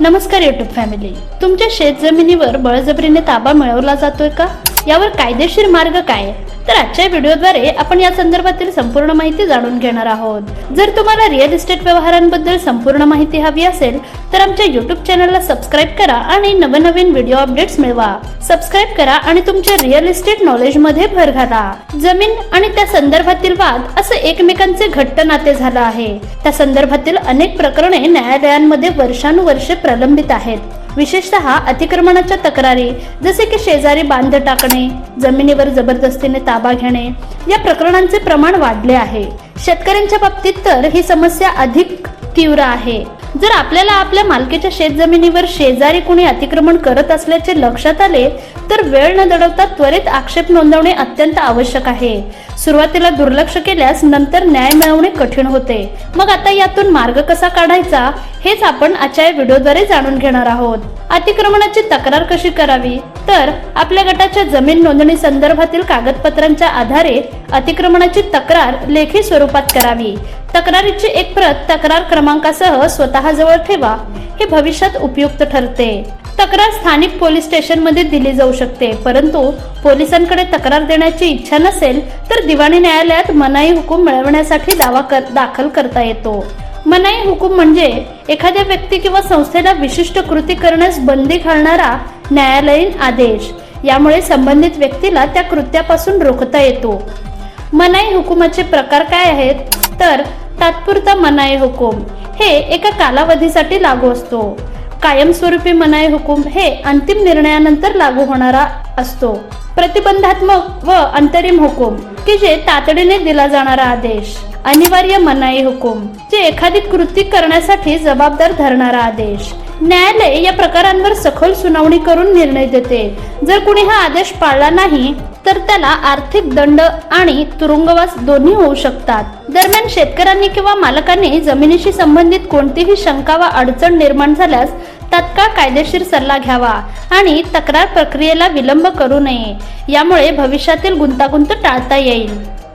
नमस्कार YouTube family तुमच्या शेतजमिनीवर बळजबरीने ताबा मिळवला जातोय का? यावर कायदेशीर मार्ग काय तर आजच्या व्हिडिओद्वारे आपण या संदर्भातील संपूर्ण माहिती जाणून घेणार आहोत. जर तुम्हाला रिअल इस्टेट व्यवहारांबद्दल संपूर्ण माहिती हवी असेल तर आमच्या युट्यूब चॅनलला सबस्क्राईब करा आणि नवनवीन व्हिडिओ अपडेट्स मिळवा. सबस्क्राईब करा आणि तुमच्या रिअल इस्टेट नॉलेजमध्ये भर घाला. जमीन आणि त्या संदर्भातील वाद असे एकमेकांचे घट्ट नाते झालं आहे. त्या संदर्भातील अनेक प्रकरणे न्यायालयांमध्ये वर्षानुवर्षे प्रलंबित आहेत. विशेषतः अतिक्रमणाच्या तक्रारी जसे की शेजारी बांध टाकणे जमिनीवर जबरदस्तीने ताबा घेणे या प्रकरणांचे प्रमाण वाढले आहे. शेतकऱ्यांच्या बाबतीत तर ही समस्या अधिक तीव्र आहे. जर आपल्याला आपल्या मालकीच्या शेतजमिनीवर शेजारी कुणी अतिक्रमण करत असल्याचे लक्षात आले तर वेळ न दडवता त्वरित आक्षेप नोंदवणे अत्यंत आवश्यक आहे. सुरुवातीला दुर्लक्ष केल्यास नंतर न्याय मिळवणे कठीण होते. मग आता यातून मार्ग कसा काढायचा हेच आपण आजच्या व्हिडिओद्वारे जाणून घेणार आहोत. अतिक्रमणाची तक्रार कशी करावी? तर आपल्या गटाच्या जमीन नोंदणी संदर्भातील कागदपत्रांच्या आधारे अतिक्रमणाची तक्रार लेखी स्वरूपात करावी. तक्रारीची एक प्रत तक्रार क्रमांकासह स्वतःजवळ ठेवा. हे भविष्यात उपयुक्त ठरते. तक्रार स्थानिक पोलीस स्टेशनमध्ये दिली जाऊ शकते परंतु पोलिसांकडे तक्रार देण्याची इच्छा नसेल तर दिवाणी न्यायालयात मनाई हुकूम मिळवण्यासाठी दावा कर, दाखल करता येतो. मनाई हुकूम म्हणजे एखाद्या व्यक्ती किंवा संस्थेला विशिष्ट कृती करण्यास बंदी घालणारा न्यायालयीन आदेश. यामुळे संबंधित व्यक्तीला त्या कृत्यापासून रोखता येतो. मनाई हुकुमाचे प्रकार काय आहेत? तर तात्पुरता मनाई हुकूम हे एका कालावधीसाठी लागू असतो. कायमस्वरूपी मनाई हुकूम हे अंतिम निर्णयानंतर लागू होणारा असतो. प्रतिबंधात्मक व अंतरिम हुकूम की जे तातडीने दिला जाणारा आदेश. अनिवार्य मनाई हुकूम जे एखादी कृती करण्यासाठी जबाबदार धरणारा आदेश. न्यायालय या प्रकारांवर सखोल सुनावणी करून निर्णय देते. जर कुणी हा आदेश पाळला नाही तर त्याला आर्थिक दंड आणि तुरुंगवास दोन्ही होऊ शकतात. दरम्यान शेतकऱ्यांनी किंवा मालकांनी जमिनीशी संबंधित कोणतीही शंका वा अडचण निर्माण झाल्यास तत्काळ कायदेशीर सल्ला घ्यावा आणि तक्रार प्रक्रियेला विलंब करू नये. यामुळे भविष्यातील गुंतागुंत टाळता येईल.